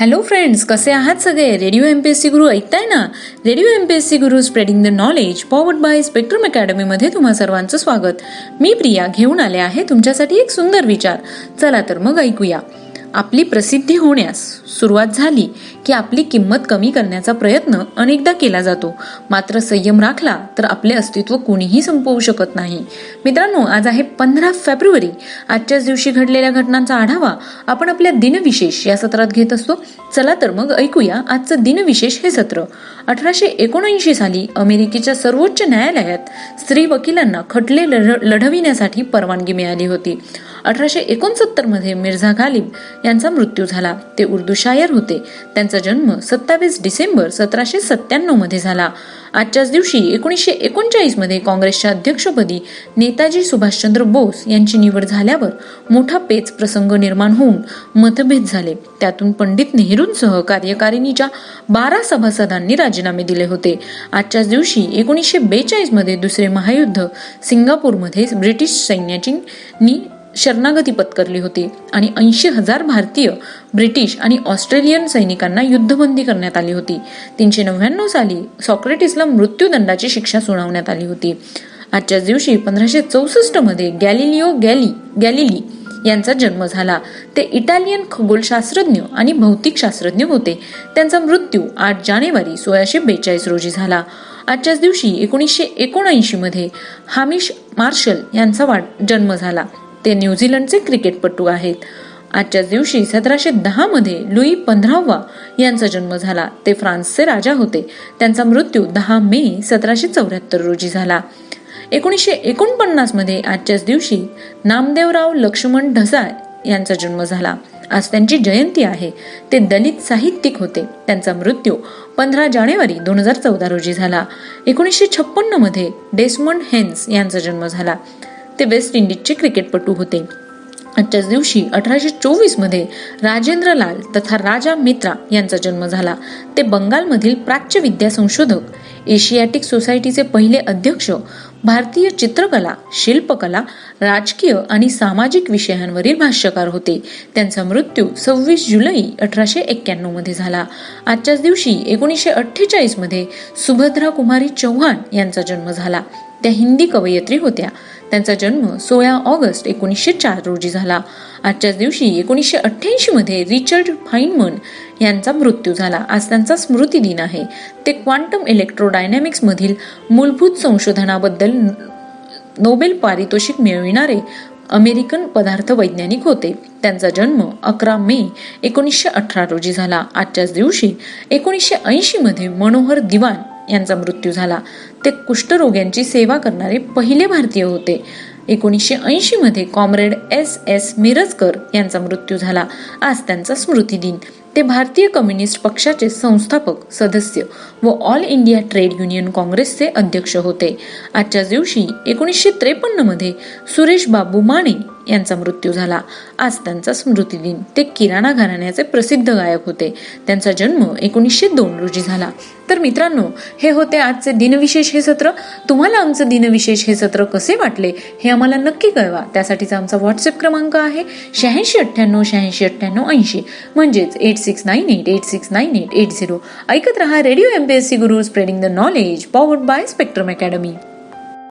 Hello friends कसे आहात सगळे? Radio M P S C Guru ऐकताय ना? Radio M P S C Guru spreading the knowledge powered by spectrum अकॅडमीमध्ये तुम्हा सर्वांचं स्वागत. मी प्रिया घेऊन आले आहे तुमच्यासाठी एक सुंदर विचार. चला तर मग ऐकूया. आपली प्रसिद्धी होण्यास सुरुवात झाली की आपली किंमत कमी करण्याचा प्रयत्न अनेकदा केला जातो. मात्र संयम राखला तर आपले अस्तित्व कोणीही संपवू शकत नाही. मित्रांनो आज आहे पंधरा फेब्रुवारी. आजच्याच दिवशी घडलेल्या घटनांचा आढावा आपण आपल्या दिनविशेष या सत्रात घेत असतो. चला तर मग ऐकूया आजचं दिनविशेष हे सत्र. अठराशे एकोणऐंशी साली अमेरिकेच्या सर्वोच्च न्यायालयात स्त्री वकिलांना खटले लढ- लढविण्यासाठी परवानगी मिळाली होती. अठराशे एकोणसत्तरमध्ये मिर्झा गालिब यांचा मृत्यू झाला. ते उर्दू शायर होते. त्यांचा जन्म सत्तावीस डिसेंबर सतराशे सत्त्याण्णवमध्ये झाला. आजच्याच दिवशी एकोणीसशे एकोणचाळीसमध्ये काँग्रेसच्या अध्यक्षपदी नेताजी सुभाषचंद्र बोस यांची निवड झाल्यावर मोठा पेच प्रसंग निर्माण होऊन मतभेद झाले. त्यातून पंडित नेहरूंसह कार्यकारिणीच्या बारा सभासदांनी राजीनामे दिले होते. आजच्याच दिवशी एकोणीसशे बेचाळीसमध्ये दुसरे महायुद्ध सिंगापूरमध्ये ब्रिटिश सैन्याची शरणागती पत्करली होती आणि ऐंशी हजार भारतीय ब्रिटिश आणि ऑस्ट्रेलियन सैनिकांना युद्धबंदी करण्यात आली होती. तीनशे नव्याण्णव साली सॉक्रेटिसला मृत्यूदंडाची शिक्षा सुनावण्यात आली होती. आजच्याच दिवशी पंधराशे चौसष्टमध्ये गॅलिलिओ गॅली गॅलिली यांचा जन्म झाला. ते इटालियन खगोलशास्त्रज्ञ आणि भौतिकशास्त्रज्ञ होते. त्यांचा मृत्यू आठ जानेवारी सोळाशे बेचाळीस रोजी झाला. आजच्याच दिवशी एकोणीसशे एकोणऐंशी मध्ये हामिश मार्शल यांचा वाढ जन्म झाला. ते न्यूझीलंडचे क्रिकेटपटू आहेत. आजच्याच दिवशी सतराशे दहामध्ये लुई पंधरावा यांचा जन्म झाला. ते फ्रान्सचे राजा होते. त्यांचा मृत्यू दहा मे सतराशे चौऱ्याहत्तर रोजी झाला. एकोणीसशे एकोणपन्नासमध्ये आजच्याच दिवशी नामदेवराव लक्ष्मण ढसाळ यांचा जन्म झाला. आज त्यांची जयंती आहे. ते दलित साहित्यिक होते. त्यांचा मृत्यू पंधरा जानेवारी दोन हजार चौदा रोजी झाला. एकोणीसशे छप्पन्नमध्ये डेस्मंड हेन्स यांचा जन्म झाला. ते वेस्ट इंडिजचे क्रिकेटपटू होते. आजच्याच दिवशी अठराशे चोवीसमध्ये राजेंद्र लाल तथा राजा मित्रा यांचा जन्म झाला. ते बंगालमधील प्राच्य विद्या संशोधक एशियाटिक सोसायटीचे पहिले अध्यक्ष भारतीय चित्रकला शिल्पकला राजकीय आणि सामाजिक विषयांवरील भाष्यकार होते. त्यांचा मृत्यू सव्वीस जुलै अठराशे एक्क्याण्णवमध्ये झाला. आजच्याच दिवशी एकोणीसशे अठ्ठेचाळीसमध्ये सुभद्रा कुमारी चौहान यांचा जन्म झाला. त्या हिंदी कवयित्री होत्या. त्यांचा जन्म सोळा ऑगस्ट एकोणीसशे चार रोजी झाला. आजच्याच दिवशी एकोणीसशे अठ्ठ्याऐंशी मध्ये रिचर्ड फाईनमन यांचा मृत्यू झाला. आज त्यांचा स्मृती दिन आहे. ते क्वांटम इलेक्ट्रोडायनॅमिक्स मधील मूलभूत संशोधनाबद्दल नोबेल पारितोषिक मिळविणारे अमेरिकन पदार्थ वैज्ञानिक होते. त्यांचा जन्म अकरा मे एकोणीसशे अठरा रोजी झाला. आजच्याच दिवशी एकोणीसशे ऐंशीमध्ये मनोहर दिवान यांचा मृत्यू झाला. ते कुष्ठरोग्यांची सेवा करणारे पहिले भारतीय होते. एकोणीसशे ऐंशीमध्ये कॉम्रेड एस एस मिरजकर यांचा मृत्यू झाला. आज त्यांचा स्मृती दिन. ते भारतीय कम्युनिस्ट पक्षाचे संस्थापक सदस्य व ऑल इंडिया ट्रेड युनियन काँग्रेसचे अध्यक्ष होते. आजच्याच दिवशी एकोणीसशे त्रेपन्नमध्ये सुरेश बाबू माने यांचा मृत्यू झाला. आज त्यांचा स्मृती दिन. ते किराणा घराण्याचे प्रसिद्ध गायक होते. त्यांचा जन्म एकोणीसशे दोन रोजी झाला. तर मित्रांनो हे होते आजचे दिनविशेष हे सत्र. तुम्हाला आमचं दिनविशेष हे सत्र कसे वाटले हे आम्हाला नक्की कळवा. त्यासाठीचा आमचा व्हॉट्सअप क्रमांक आहे शहाऐंशी अठ्ठ्याण्णव शहाऐंशी अठ्ठ्याण्णव ऐंशी. म्हणजेच eight six nine eight eight six nine eight eight zero. ऐकत रहा radio M P S C Guru spreading the knowledge powered by spectrum academy.